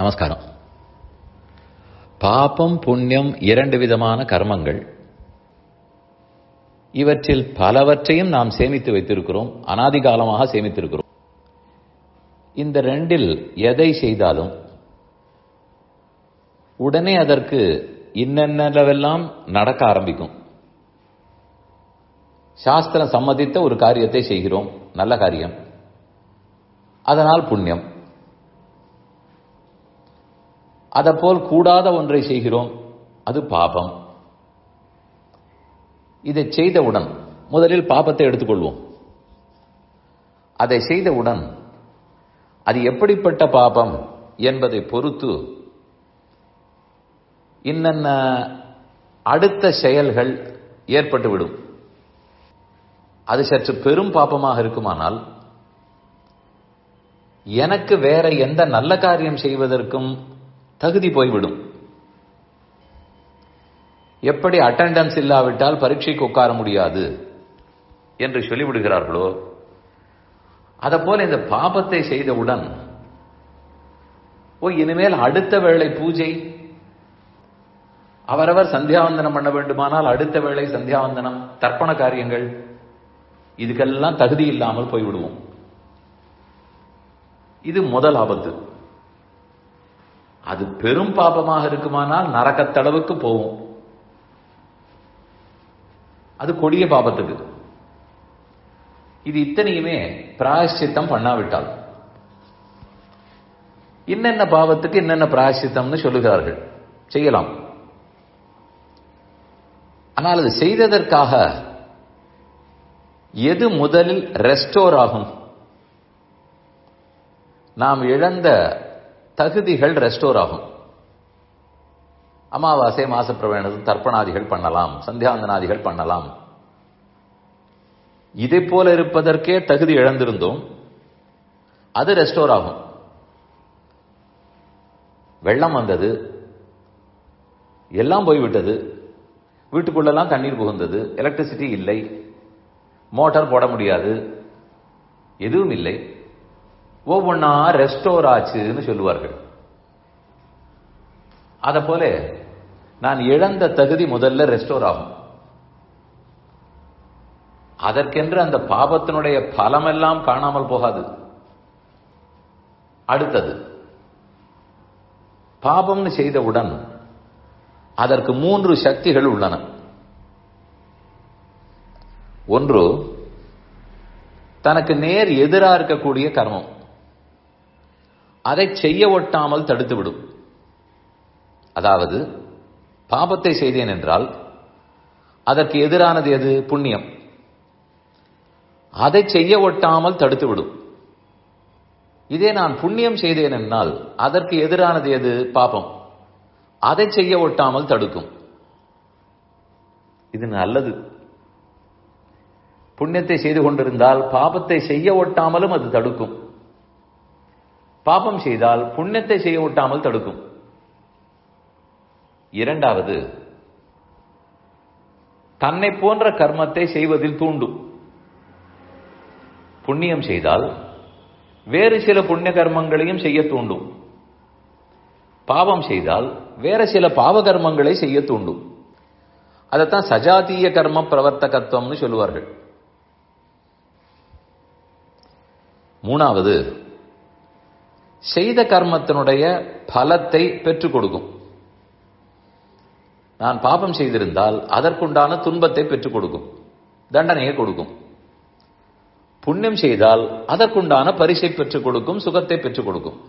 நமஸ்காரம். பாபம் புண்ணியம் இரண்டு விதமான கர்மங்கள். இவற்றில் பலவற்றையும் நாம் சேமித்து வைத்திருக்கிறோம் அனாதி காலமாக சேமித்திருக்கிறோம். இந்த ரெண்டில் எதை செய்தாலும் உடனே அதற்கு இன்னென்னவெல்லாம் நடக்க ஆரம்பிக்கும். சாஸ்திரம் சம்மதித்த ஒரு காரியத்தை செய்கிறோம் நல்ல காரியம். அதனால் புண்ணியம். அதைப்போல் கூடாத ஒன்றை செய்கிறோம். அது பாபம். இதை செய்தவுடன் முதலில் பாபத்தை எடுத்துக்கொள்வோம். அதை செய்தவுடன் அது எப்படிப்பட்ட பாபம் என்பதை பொறுத்து இன்னென்ன அடுத்த செயல்கள் ஏற்பட்டுவிடும். அது சற்று பெரும் பாப்பமாக இருக்குமானால் எனக்கு வேற எந்த நல்ல காரியம் செய்வதற்கும் தகுதி போய்விடும். எப்படி அட்டெண்டன்ஸ் இல்லாவிட்டால் பரீட்சைக்கு உட்கார முடியாது என்று சொல்லிவிடுகிறார்களோ போல இந்த பாபத்தை செய்தவுடன் ஓ இனிமேல் அடுத்த வேளை பூஜை அவரவர் சந்தியாவந்தனம் பண்ண வேண்டுமானால் அடுத்த வேளை சந்தியாவந்தனம் தர்ப்பண காரியங்கள் இதுக்கெல்லாம் தகுதி இல்லாமல் போய்விடுவோம். இது முதல் ஆபத்து. அது பெரும் பாபமாக இருக்குமானால் நரக்கத்தளவுக்கு போகும் அது கொடிய பாபத்துக்கு. இது இத்தனையுமே பிராயசித்தம் பண்ணாவிட்டால். என்னென்ன பாவத்துக்கு என்னென்ன பிராயசித்தம்னு சொல்லுகிறார்கள். செய்யலாம். ஆனால் அது செய்ததற்காக எது முதலில் ரெஸ்டோர் ஆகும்? நாம் இழந்த தகுதிகள் ரெஸ்டோர் ஆகும். அமாவாசை மாசப்பிரவேணம் தர்ப்பணாதிகள் பண்ணலாம் சந்தியாந்தனாதிகள் பண்ணலாம். இதை போல இருப்பதற்கே தகுதி இழந்திருந்தோம். அது ரெஸ்டோர் ஆகும். வெள்ளம் வந்தது. எல்லாம் போய்விட்டது. வீட்டுக்குள்ளெல்லாம் தண்ணீர் புகுந்தது. எலக்ட்ரிசிட்டி இல்லை. மோட்டார் போட முடியாது. எதுவும் இல்லை. ஒவ்வொன்னா ரெஸ்டோர் ஆச்சுன்னு சொல்லுவார்கள். அதை போல நான் இழந்த தகுதி முதல்ல ரெஸ்டோர் ஆகும். அதற்கென்று அந்த பாபத்தினுடைய பலமெல்லாம் காணாமல் போகாது. அடுத்தது பாபம்னு செய்தவுடன் அதற்கு மூன்று சக்திகள் உள்ளன. ஒன்று தனக்கு நேர் எதிராக இருக்கக்கூடிய கர்மம். அதை செய்ய ஒட்டாமல் தடுத்துவிடும் அதாவது பாபத்தை செய்தேன் என்றால் அதற்கு எதிரானது எது? புண்ணியம். அதை செய்ய ஒட்டாமல் தடுத்துவிடும் இதே நான் புண்ணியம் செய்தேன் என்னால் அதற்கு எதிரானது எது? பாபம். அதை செய்ய ஒட்டாமல் தடுக்கும். இது நல்லது. புண்ணியத்தை செய்து கொண்டிருந்தால் பாபத்தை செய்ய ஒட்டாமலும் அது தடுக்கும். பாபம் செய்தால் புண்ணியத்தை செய்ய விட்டாமல் தடுக்கும். இரண்டாவது தன்னை போன்ற கர்மத்தை செய்வதில் தூண்டும். புண்ணியம் செய்தால் வேறு சில புண்ணிய கர்மங்களையும் செய்ய தூண்டும். பாவம் செய்தால் வேற சில பாவ கர்மங்களை செய்ய தூண்டும். அதைத்தான் சஜாத்திய கர்ம பிரவர்த்தகத்துவம்னு சொல்லுவார்கள். மூணாவது செய்த கர்மத்தினுடைய பலத்தை பெற்றுக் கொடுக்கும். நான் பாபம் செய்திருந்தால் அதற்குண்டான துன்பத்தை பெற்றுக் கொடுக்கும். தண்டனையை கொடுக்கும். புண்ணியம் செய்தால் அதற்குண்டான பரிசை பெற்றுக் கொடுக்கும் சுகத்தை பெற்றுக் கொடுக்கும்.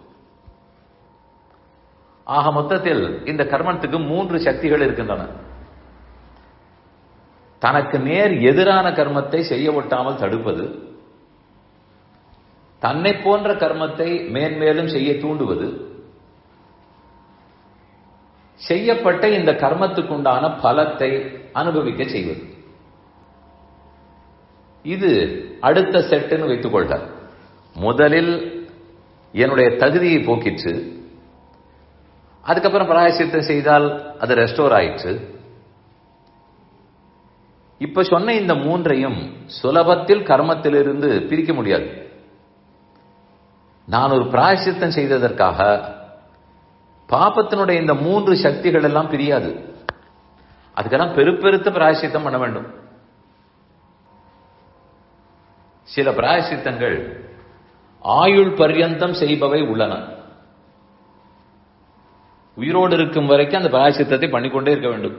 ஆக மொத்தத்தில் இந்த கர்மத்துக்கு மூன்று சக்திகள் இருக்கின்றன. தனக்கு நேர் எதிரான கர்மத்தை செய்ய ஒட்டாமல் தடுப்பது தன்னை போன்ற கர்மத்தை மேன்மேலும் செய்ய தூண்டுவது செய்யப்பட்ட இந்த கர்மத்துக்குண்டான பலத்தை அனுபவிக்க செய்வது. இது அடுத்த செட்டுன்னு வைத்துக் கொள்க. முதலில் என்னுடைய தகுதியை போக்கிற்று. அதுக்கப்புறம் பிராயசித்தம் செய்தால் அது ரெஸ்டோர் ஆயிற்று. இப்ப சொன்ன இந்த மூன்றையும் சுலபத்தில் கர்மத்திலிருந்து பிரிக்க முடியாது. நான் ஒரு பிராயசித்தம் செய்ததற்காக பாபத்தினுடைய இந்த மூன்று சக்திகள் எல்லாம் பிரியாது. அதுக்கெல்லாம் பெருப்பெருத்த பிராயசித்தம் பண்ண வேண்டும். சில பிராயசித்தங்கள் ஆயுள் பர்யந்தம் செய்பவை உள்ளன. உயிரோடு இருக்கும் வரைக்கும் அந்த பிராயசித்தத்தை பண்ணிக்கொண்டே இருக்க வேண்டும்.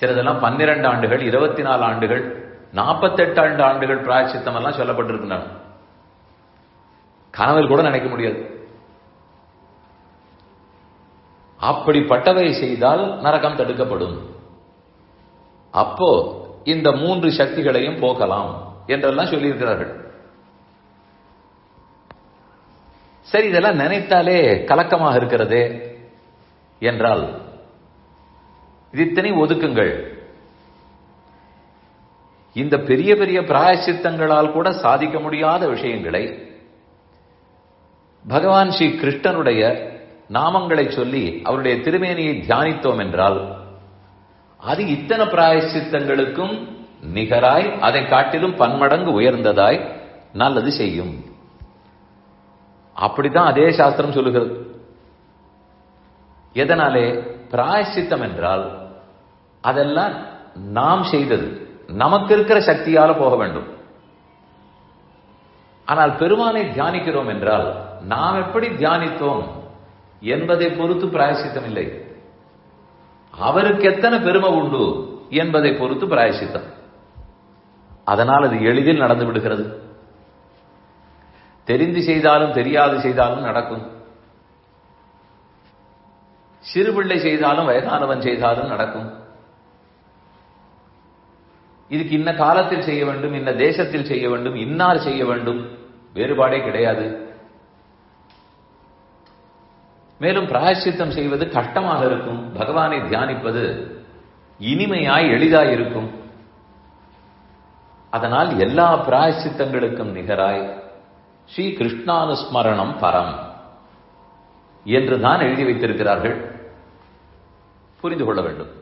சிலதெல்லாம் பன்னிரண்டு ஆண்டுகள் இருபத்தி நாலு ஆண்டுகள் நாற்பத்தெட்டு ஆண்டு ஆண்டுகள் பிராயசித்தம் எல்லாம் சொல்லப்பட்டிருக்கின்றன. கனவில் கூட நினைக்க முடியாது. அப்படிப்பட்டவை செய்தால் நரகம் தடுக்கப்படும். அப்போ இந்த மூன்று சக்திகளையும் போக்கலாம் என்றெல்லாம் சொல்லியிருக்கிறார்கள். சரி இதெல்லாம் நினைத்தாலே கலக்கமாக இருக்கிறதே என்றால் இத்தனை ஒதுக்குங்கள். இந்த பெரிய பெரிய பிராயசித்தங்களால் கூட சாதிக்க முடியாத விஷயங்களை பகவான் ஸ்ரீ கிருஷ்ணனுடைய நாமங்களை சொல்லி அவருடைய திருமேனியை தியானித்தோம் என்றால் அது இத்தனை பிராயசித்தங்களுக்கும் நிகராய் அதை காட்டிலும் பன்மடங்கு உயர்ந்ததாய் நல்லது செய்யும். அப்படித்தான் அதே சாஸ்திரம் சொல்லுகிறது. எதனாலே? பிராயசித்தம் என்றால் அதெல்லாம் நாம் செய்தது நமக்கு இருக்கிற சக்தியால போக வேண்டும். ஆனால் பெருமானை தியானிக்கிறோம் என்றால் நாம் எப்படி தியானித்தோம் என்பதை பொறுத்து பிராயசித்தம் இல்லை. அவருக்கு எத்தனை பெருமை உண்டு என்பதை பொறுத்து பிராயசித்தம். அதனால் அது எளிதில் நடந்து விடுகிறது. தெரிந்து செய்தாலும் தெரியாது செய்தாலும் நடக்கும். சிறுபிள்ளை செய்தாலும் வயதானவன் செய்தாலும் நடக்கும். இதுக்கு இன்ன காலத்தில் செய்ய வேண்டும் இன்ன தேசத்தில் செய்ய வேண்டும் இன்னார் செய்ய வேண்டும் வேறுபாடே கிடையாது. மேலும் பிராயசித்தம் செய்வது கஷ்டமாக இருக்கும். பகவானை தியானிப்பது இனிமையாய் எளிதாய் இருக்கும். அதனால் எல்லா பிராயசித்தங்களுக்கும் நிகராய் ஸ்ரீ கிருஷ்ணானுஸ்மரணம் பரம் என்று தான் எழுதி வைத்திருக்கிறார்கள். புரிந்து கொள்ள வேண்டும்.